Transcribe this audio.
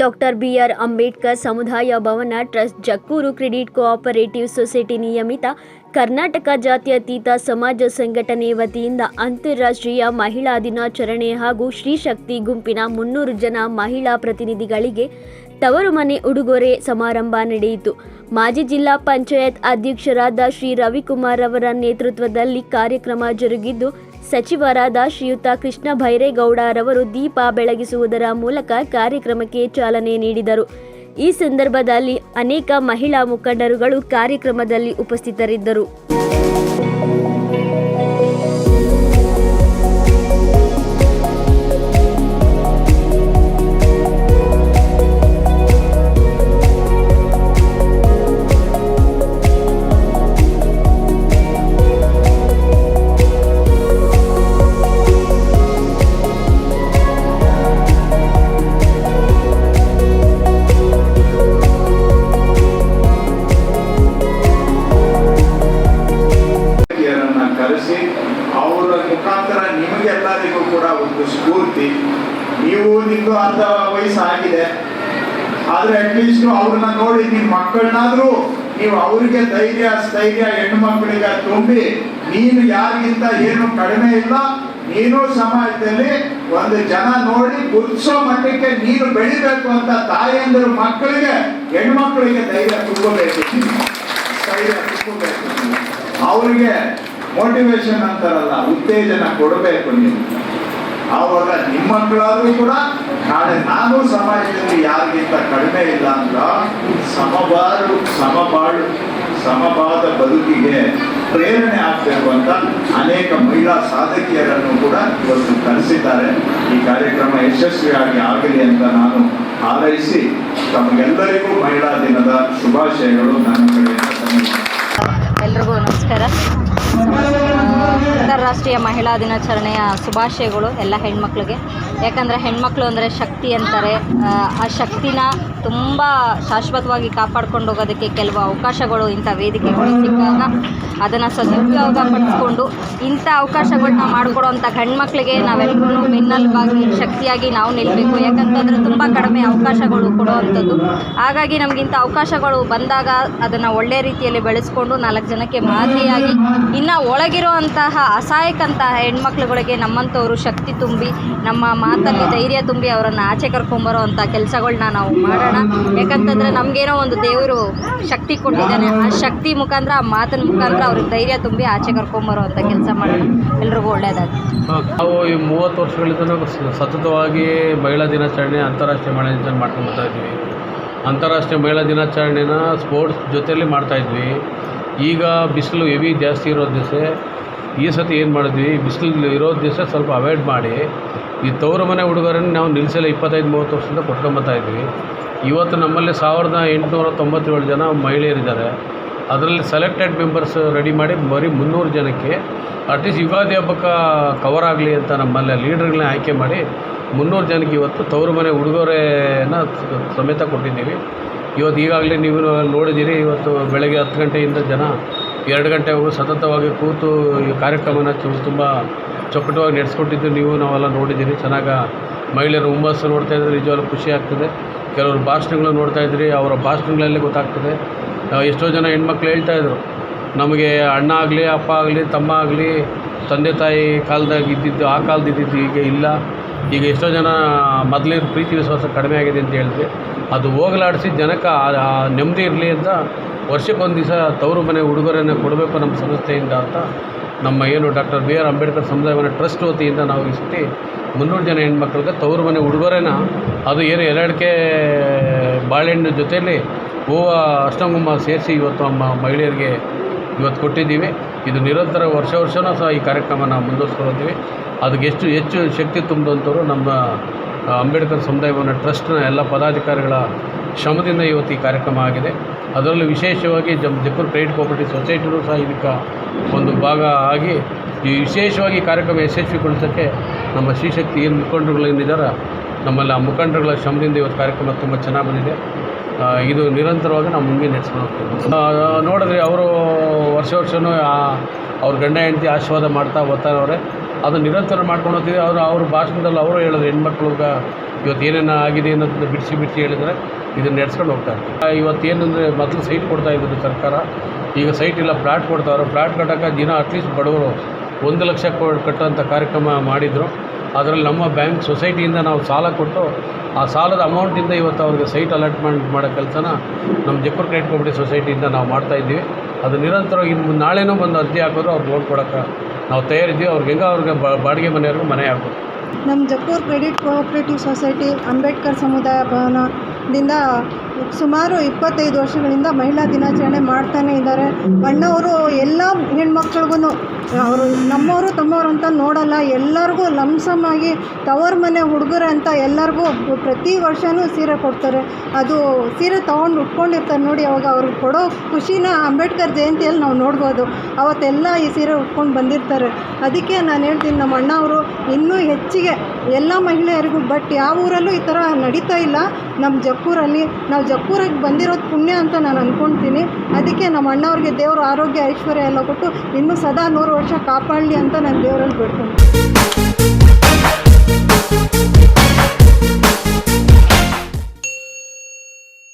Doctor B R Ambedkar ಸಮುದಾಯ ಭವನ trust, Jakkur credit cooperative society ನಿಯಮಿತ ಕರ್ನಾಟಕ ಜಾತ್ಯತೀತ ಸಮಾಜ ಸಂಘಟನೆ ವತಿಯಿಂದ ಅಂತಾರಾಷ್ಟ್ರೀಯ ಮಹಿಳಾ ದಿನಾಚರಣೆ ಹಾಗೂ ಶ್ರೀಶಕ್ತಿ ಗುಂಪಿನ ಮುನ್ನೂರು ಜನ ಮಹಿಳಾ ಪ್ರತಿನಿಧಿಗಳಿಗೆ ತವರು ಮನೆ ಉಡುಗೊರೆ ಸಮಾರಂಭ ನಡೆಯಿತು. ಮಾಜಿ ಜಿಲ್ಲಾ ಪಂಚಾಯತ್ ಅಧ್ಯಕ್ಷರಾದ ಶ್ರೀ ರವಿಕುಮಾರ್ ಅವರ ನೇತೃತ್ವದಲ್ಲಿ ಕಾರ್ಯಕ್ರಮ ಜರುಗಿದ್ದು ಸಚಿವರಾದ ಶ್ರೀಯುತ ಕೃಷ್ಣ ಭೈರೇಗೌಡರವರು ದೀಪ ಬೆಳಗಿಸುವುದರ ಮೂಲಕ ಕಾರ್ಯಕ್ರಮಕ್ಕೆ ಚಾಲನೆ ನೀಡಿದರು. ಈ ಸಂದರ್ಭದಲ್ಲಿ ಅನೇಕ ಮಹಿಳಾ ಮುಖಂಡರುಗಳು ಕಾರ್ಯಕ್ರಮದಲ್ಲಿ ಉಪಸ್ಥಿತರಿದ್ದರು. ನೀವು ಅಂತ ಅರ್ಧ ವಯಸ್ಸಾಗಿದೆ. ಆದ್ರೆ ಅಟ್ಲೀಸ್ಟ್ ಅವ್ರನ್ನ ನೋಡಿ ನಿಮ್ಮ ಮಕ್ಕಳನ್ನಾದ್ರೂ ನೀವು ಅವ್ರಿಗೆ ಧೈರ್ಯ, ಸ್ಥೈರ್ಯ ಹೆಣ್ಣು ಮಕ್ಕಳಿಗೆ ತುಂಬಿ, ನೀನು ಯಾರಿಗಿಂತ ಏನು ಕಡಿಮೆ ಇಲ್ಲ, ನೀನು ಸಮಾಜದಲ್ಲಿ ಒಂದು ಜನ ನೋಡಿ ಗುರುತಿಸೋ ಮಟ್ಟಕ್ಕೆ ನೀನು ಬೆಳಿಬೇಕು ಅಂತ ತಾಯಂದಿರು ಮಕ್ಕಳಿಗೆ ಹೆಣ್ಮಕ್ಳಿಗೆ ಧೈರ್ಯ ತುಂಬಬೇಕು. ಧೈರ್ಯ ತುಂಬಬೇಕು. ಅವರಿಗೆ ಮೋಟಿವೇಶನ್ ಅಂತಾರಲ್ಲ, ಉತ್ತೇಜನ ಕೊಡಬೇಕು ನೀವು ಆವಾಗ ನಿಮ್ಮ ಮಕ್ಕಳಾದ್ರೂ ಕೂಡ ನಾಳೆ ನಾನು ಸಮಾಜದಲ್ಲಿ ಯಾರಿಗಿಂತ ಕಡಿಮೆ ಇಲ್ಲ ಅಂತ ಸಮಬಾರು, ಸಮಬಾಳು ಸಮವಾದ ಬದುಕಿಗೆ ಪ್ರೇರಣೆ ಆಗ್ಬೇಕು ಅಂತ ಅನೇಕ ಮಹಿಳಾ ಸಾಧಕಿಯರನ್ನು ಕೂಡ ಇವತ್ತು ಕರೆಸಿದ್ದಾರೆ. ಈ ಕಾರ್ಯಕ್ರಮ ಯಶಸ್ವಿಯಾಗಿ ಆಗಲಿ ಅಂತ ನಾನು ಹಾರೈಸಿ ತಮಗೆಲ್ಲರಿಗೂ ಮಹಿಳಾ ದಿನದ ಶುಭಾಶಯಗಳು. ನನ್ನ ಕಡೆಯಿಂದ ಎಲ್ರಿಗೂ ನಮಸ್ಕಾರ. ಅಂತಾರಾಷ್ಟ್ರೀಯ ಮಹಿಳಾ ದಿನಾಚರಣೆಯ ಶುಭಾಶಯಗಳು ಎಲ್ಲ ಹೆಣ್ಮಕ್ಳಿಗೆ. ಯಾಕಂದರೆ ಹೆಣ್ಮಕ್ಳು ಅಂದರೆ ಶಕ್ತಿ ಅಂತಾರೆ. ಆ, ಶಕ್ತಿನ ತುಂಬ ಶಾಶ್ವತವಾಗಿ ಕಾಪಾಡ್ಕೊಂಡು ಹೋಗೋದಕ್ಕೆ ಕೆಲವು ಅವಕಾಶಗಳು ಇಂಥ ವೇದಿಕೆಗಳು ಸಿಕ್ಕಾಗ ಅದನ್ನು ಸದುಪಯೋಗ ಪಡಿಸ್ಕೊಂಡು ಇಂಥ ಅವಕಾಶಗಳನ್ನ ಮಾಡಿಕೊಡೋವಂಥ ಹೆಣ್ಮಕ್ಳಿಗೆ ನಾವೆಲ್ಲರೂ ಬೆನ್ನೆಲುಬಾಗಿ ಶಕ್ತಿಯಾಗಿ ನಾವು ನಿಲ್ಲಬೇಕು ಯಾಕಂತಂದರೆ ತುಂಬ ಕಡಿಮೆ ಅವಕಾಶಗಳು ಕೊಡುವಂಥದ್ದು. ಹಾಗಾಗಿ ನಮಗಿಂಥ ಅವಕಾಶಗಳು ಬಂದಾಗ ಅದನ್ನು ಒಳ್ಳೆ ರೀತಿಯಲ್ಲಿ ಬೆಳೆಸ್ಕೊಂಡು ನಾಲ್ಕು ಜನಕ್ಕೆ ಮಾದರಿಯಾಗಿ ಇನ್ನು ಒಳಗಿರುವಂತಹ ಅಸಹಾಯಕಂತಹ ಹೆಣ್ಮಕ್ಳುಗಳಿಗೆ ನಮ್ಮಂಥವರು ಶಕ್ತಿ ತುಂಬಿ ನಮ್ಮ ಮಾತಲ್ಲಿ ಧೈರ್ಯ ತುಂಬಿ ಅವರನ್ನು ಆಚೆ ಕರ್ಕೊಂಬರೋ ಅಂಥ ಕೆಲಸಗಳನ್ನ ನಾವು ಮಾಡೋಣ. ಯಾಕಂತಂದರೆ ನಮಗೇನೋ ಒಂದು ದೇವರು ಶಕ್ತಿ ಕೊಟ್ಟಿದ್ದಾನೆ. ಆ ಶಕ್ತಿ ಮುಖಾಂತರ, ಆ ಮಾತಿನ ಮುಖಾಂತರ ಅವ್ರಿಗೆ ಧೈರ್ಯ ತುಂಬಿ ಆಚೆ ಕರ್ಕೊಂಬರೋ ಅಂತ ಕೆಲಸ ಮಾಡೋಣ. ಎಲ್ರಿಗೂ ಒಳ್ಳೆಯದಾಗಲಿ ನಾವು ಈ ಮೂವತ್ತು ವರ್ಷಗಳಿಂದ ಸತತವಾಗಿ ಮಹಿಳಾ ದಿನಾಚರಣೆ, ಅಂತಾರಾಷ್ಟ್ರೀಯ ಮಹಿಳಾ ದಿನಾಚರಣೆ ಮಾಡ್ಕೊಂಡು ಬರ್ತಾ ಇದ್ವಿ. ಅಂತಾರಾಷ್ಟ್ರೀಯ ಮಹಿಳಾ ದಿನಾಚರಣೆನ ಸ್ಪೋರ್ಟ್ಸ್ ಜೊತೆಯಲ್ಲಿ ಮಾಡ್ತಾಯಿದ್ವಿ ಈಗ ಬಿಸಿಲು ಹೆವಿ ಜಾಸ್ತಿ ಇರೋ ದಿವಸ. ಈ ಸತಿ ಏನು ಮಾಡಿದ್ವಿ? ಬಿಸಿಲು ಇರೋ ದಿವಸ ಸ್ವಲ್ಪ ಅವಾಯ್ಡ್ ಮಾಡಿ. ಈ ತವರು ಮನೆ ಹುಡುಗರನ್ನು ನಾವು ನಿಲ್ಲಿಸಲ್ಲ ಇಪ್ಪತ್ತೈದು, ಮೂವತ್ತು ವರ್ಷದಿಂದ ಕೊಟ್ಕೊಂಬತ್ತಾ ಇದ್ದೀವಿ. ಇವತ್ತು ನಮ್ಮಲ್ಲಿ ಸಾವಿರದ ಎಂಟುನೂರ ತೊಂಬತ್ತೇಳು ಜನ ಮಹಿಳೆಯರಿದ್ದಾರೆ. ಅದರಲ್ಲಿ ಸೆಲೆಕ್ಟೆಡ್ ಮೆಂಬರ್ಸ್ ರೆಡಿ ಮಾಡಿ ಬರೀ ಮುನ್ನೂರು ಜನಕ್ಕೆ ಅಟ್ಲೀಸ್ಟ್ ಯುಗಾದಿ ಹಬ್ಬಕ್ಕೆ ಕವರ್ ಆಗಲಿ ಅಂತ ನಮ್ಮಲ್ಲಿ ಲೀಡರ್ಗಳನ್ನ ಆಯ್ಕೆ ಮಾಡಿ ಮುನ್ನೂರು ಜನಕ್ಕೆ ಇವತ್ತು ತವರು ಮನೆ ಉಡುಗೊರೆನ ಸಮೇತ ಕೊಟ್ಟಿದ್ದೀವಿ. ಇವತ್ತು ಈಗಾಗಲೇ ನೀವು ನೋಡಿದ್ದೀರಿ, ಇವತ್ತು ಬೆಳಗ್ಗೆ ಹತ್ತು ಗಂಟೆಯಿಂದ ಜನ ಎರಡು ಗಂಟೆವರೆಗೂ ಸತತವಾಗಿ ಕೂತು ಈ ಕಾರ್ಯಕ್ರಮನ ತುಂಬ ಚೊಕ್ಕಟವಾಗಿ ನಡೆಸ್ಕೊಟ್ಟಿದ್ದು ನೀವು, ನಾವೆಲ್ಲ ನೋಡಿದ್ದೀರಿ. ಚೆನ್ನಾಗಿ ಮಹಿಳೆಯರು ಹುಮ್ಮಸ್ಸು ನೋಡ್ತಾ ಇದ್ದರೆ. ನಿಜವಾಗ್ಲೂ ಖುಷಿ ಆಗ್ತದೆ. ಕೆಲವರು ಭಾಷಣಗಳು ನೋಡ್ತಾ ಇದ್ರಿ. ಅವರ ಭಾಷಣಗಳಲ್ಲೇ ಗೊತ್ತಾಗ್ತದೆ. ಎಷ್ಟೋ ಜನ ಹೆಣ್ಮಕ್ಳು ಹೇಳ್ತಾ ಇದ್ರು, ನಮಗೆ ಅಣ್ಣ ಆಗಲಿ, ಅಪ್ಪ ಆಗಲಿ, ತಮ್ಮ ಆಗಲಿ, ತಂದೆ ತಾಯಿ ಕಾಲದಾಗ ಇದ್ದಿದ್ದು, ಆ ಕಾಲದ ಇದ್ದಿದ್ದು ಈಗ ಇಲ್ಲ. ಈಗ ಎಷ್ಟೋ ಜನ ಮೊದಲಿನ ಪ್ರೀತಿ ವಿಶ್ವಾಸ ಕಡಿಮೆ ಆಗಿದೆ ಅಂತ ಹೇಳಿದ್ವಿ ಅದು ಹೋಗಲಾಡಿಸಿ ಜನಕ್ಕೆ ನೆಮ್ಮದಿ ಇರಲಿ ಅಂತ ವರ್ಷಕ್ಕೊಂದು ದಿವಸ ತವರು ಮನೆ ಉಡುಗೊರೆಯನ್ನು ಕೊಡಬೇಕು ನಮ್ಮ ಸಂಸ್ಥೆಯಿಂದ ಅಂತ ನಮ್ಮ ಏನು ಡಾಕ್ಟರ್ ಬಿ ಆರ್ ಅಂಬೇಡ್ಕರ್ ಸಮುದಾಯವನ ಟ್ರಸ್ಟ್ ವತಿಯಿಂದ ನಾವು ಇಷ್ಟು ಮುನ್ನೂರು ಜನ ಹೆಣ್ಮಕ್ಳಿಗೆ ತವರು ಮನೆ ಉಡುಗೊರೆನ ಅದು ಏನು ಎರಡಕ್ಕೆ ಬಾಳೆಹಣ್ಣು ಜೊತೆಯಲ್ಲಿ ಹೂವು ಅಷ್ಟಂಗುಮ್ಮ ಸೇರಿಸಿ ಇವತ್ತು ನಮ್ಮ ಮಹಿಳೆಯರಿಗೆ ಇವತ್ತು ಕೊಟ್ಟಿದ್ದೀವಿ. ಇದು ನಿರಂತರ ವರ್ಷ ವರ್ಷವೂ ಸಹ ಈ ಕಾರ್ಯಕ್ರಮನ ಮುಂದುವರಿಸ್ಕೊಳ್ತೀವಿ. ಅದಕ್ಕೆ ಎಷ್ಟು ಹೆಚ್ಚು ಶಕ್ತಿ ತುಂಬಿದಂಥವ್ರು ನಮ್ಮ ಅಂಬೇಡ್ಕರ್ ಸಮುದಾಯವನ್ನು ಟ್ರಸ್ಟ್ನ ಎಲ್ಲ ಪದಾಧಿಕಾರಿಗಳ ಶ್ರಮದಿಂದ ಇವತ್ತು ಈ ಕಾರ್ಯಕ್ರಮ ಆಗಿದೆ. ಅದರಲ್ಲೂ ವಿಶೇಷವಾಗಿ ಜಮ್ ಜಪುರ್ ಕ್ರೆಡಿಟ್ ಕೋಪರೇಟಿವ್ ಸೊಸೈಟಿನೂ ಸಹ ಇದಕ್ಕೆ ಒಂದು ಭಾಗ ಆಗಿ ಈ ವಿಶೇಷವಾಗಿ ಕಾರ್ಯಕ್ರಮ ಯಶಸ್ವಿಗೊಳಿಸೋಕ್ಕೆ ನಮ್ಮ ಶ್ರೀಶಕ್ತಿ ಏನು ಮುಖಂಡರುಗಳೇನಿದ್ದಾರೆ ನಮ್ಮಲ್ಲಿ ಆ ಮುಖಂಡರುಗಳ ಶ್ರಮದಿಂದ ಇವತ್ತು ಕಾರ್ಯಕ್ರಮ ತುಂಬ ಚೆನ್ನಾಗಿ ಬಂದಿದೆ. ಇದು ನಿರಂತರವಾಗಿ ನಾವು ಮುಂದೆ ನಡೆಸ್ಕೊಂಡು ಹೋಗ್ತೀವಿ. ನೋಡಿದ್ರೆ ಅವರು ವರ್ಷ ವರ್ಷವೂ ಅವ್ರ ಗಂಡ ಹೆಂಡತಿ ಆಶೀರ್ವಾದ ಮಾಡ್ತಾ ಬರ್ತಾರವ್ರೆ ಅದು ನಿರಂತರ ಮಾಡ್ಕೊಂಡು ಹೋಗ್ತೀವಿ ಅವರು, ಅವ್ರ ಭಾಷಣದಲ್ಲಿ ಅವರು ಹೇಳಿದ್ರು, ಹೆಣ್ಮಕ್ಳು ಇವತ್ತು ಏನೇನು ಆಗಿದೆ ಅನ್ನೋದನ್ನ ಬಿಡಿಸಿ ಬಿಡಿಸಿ ಹೇಳಿದರೆ ಇದನ್ನು ನಡೆಸ್ಕೊಂಡು ಹೋಗ್ತಾರೆ ಏನಂದರೆ ಮೊದಲು ಸೈಟ್ ಕೊಡ್ತಾ ಇದ್ದರು ಸರ್ಕಾರ. ಈಗ ಸೈಟ್ ಇಲ್ಲ, ಫ್ಲಾಟ್ ಕೊಡ್ತಾವ್ರೆ ಫ್ಲಾಟ್ ಕಟ್ಟೋಕೆ ದಿನ ಅಟ್ಲೀಸ್ಟ್ ಬಡವರು ಒಂದು ಲಕ್ಷ ಕಟ್ಟುವಂಥ ಕಾರ್ಯಕ್ರಮ ಮಾಡಿದರು. ಅದರಲ್ಲಿ ನಮ್ಮ ಬ್ಯಾಂಕ್ ಸೊಸೈಟಿಯಿಂದ ನಾವು ಸಾಲ ಕೊಟ್ಟು, ಆ ಸಾಲದ ಅಮೌಂಟಿಂದ ಇವತ್ತು ಅವ್ರಿಗೆ ಸೈಟ್ ಅಲಾಟ್ಮೆಂಟ್ ಮಾಡೋ ಕೆಲಸನ ನಮ್ಮ ಜಕ್ಕೂರು ಕ್ರೆಡಿಟ್ ಕೋಆಪರೇಟಿವ್ ಸೊಸೈಟಿಯಿಂದ ನಾವು ಮಾಡ್ತಾಯಿದ್ದೀವಿ ಅದು ನಿರಂತರವಾಗಿ ಇನ್ನು ನಾಳೆನೂ ಬಂದು ಅರ್ಜಿ ಹಾಕೋದು ಅವ್ರು ಲೋನ್ ನಾವು ತಯಾರಿದ್ದೀವಿ, ಅವ್ರಿಗೆ ಹೆಂಗೆ ಅವ್ರಿಗೆ ಬಾಡಿಗೆ ಮನೆಯವ್ರಿಗೂ ಮನೆ ಆಗ್ಬೋದು ನಮ್ಮ Jakkur credit cooperative society Ambedkar ಸಮುದಾಯ ಭವನದಿಂದ ಸುಮಾರು ಇಪ್ಪತ್ತೈದು ವರ್ಷಗಳಿಂದ ಮಹಿಳಾ ದಿನಾಚರಣೆ ಮಾಡ್ತಾನೆ ಇದ್ದಾರೆ. ಅಣ್ಣವರು ಎಲ್ಲ ಹೆಣ್ಮಕ್ಳಿಗೂ ಅವರು ನಮ್ಮವರು ತಮ್ಮವರು ಅಂತ ನೋಡಲ್ಲ, ಎಲ್ಲರಿಗೂ ಲಂಸಮ್ ಆಗಿ ತವರ ಮನೆ ಹುಡುಗರು ಅಂತ ಎಲ್ಲರಿಗೂ ಪ್ರತಿ ವರ್ಷವೂ ಸೀರೆ ಕೊಡ್ತಾರೆ. ಅದು ಸೀರೆ ತೊಗೊಂಡು ಉಟ್ಕೊಂಡಿರ್ತಾರೆ ನೋಡಿ, ಅವಾಗ ಅವ್ರಿಗೆ ಕೊಡೋ ಖುಷಿನ ಅಂಬೇಡ್ಕರ್ ಜಯಂತಿಯಲ್ಲಿ ನಾವು ನೋಡ್ಬೋದು. ಅವತ್ತೆಲ್ಲ ಈ ಸೀರೆ ಉಟ್ಕೊಂಡು ಬಂದಿರ್ತಾರೆ. ಅದಕ್ಕೆ ನಾನು ಹೇಳ್ತೀನಿ, ನಮ್ಮ ಅಣ್ಣವರು ಇನ್ನೂ ಹೆಚ್ಚಿಗೆ ಎಲ್ಲ ಮಹಿಳೆಯರಿಗೂ, ಬಟ್ ಯಾವ ಊರಲ್ಲೂ ಈ ಥರ ನಡೀತಾ ಇಲ್ಲ. ನಮ್ಮ ಜಕ್ಕೂರಲ್ಲಿ ನಾವು ಜಕ್ಕೂರಿಗೆ ಬಂದಿರೋದು ಪುಣ್ಯ ಅಂತ ನಾನು ಅಂದ್ಕೊಳ್ತೀನಿ ಅದಕ್ಕೆ ನಮ್ಮ ಅಣ್ಣವ್ರಿಗೆ ದೇವರು ಆರೋಗ್ಯ ಐಶ್ವರ್ಯ ಎಲ್ಲ ಕೊಟ್ಟು ಇನ್ನೂ ಸದಾ ನೂರು ವರ್ಷ ಕಾಪಾಡಲಿ ಅಂತ ನಾನು ದೇವರಲ್ಲಿ ಬೇಡ್ಕೊಳ್ತೀನಿ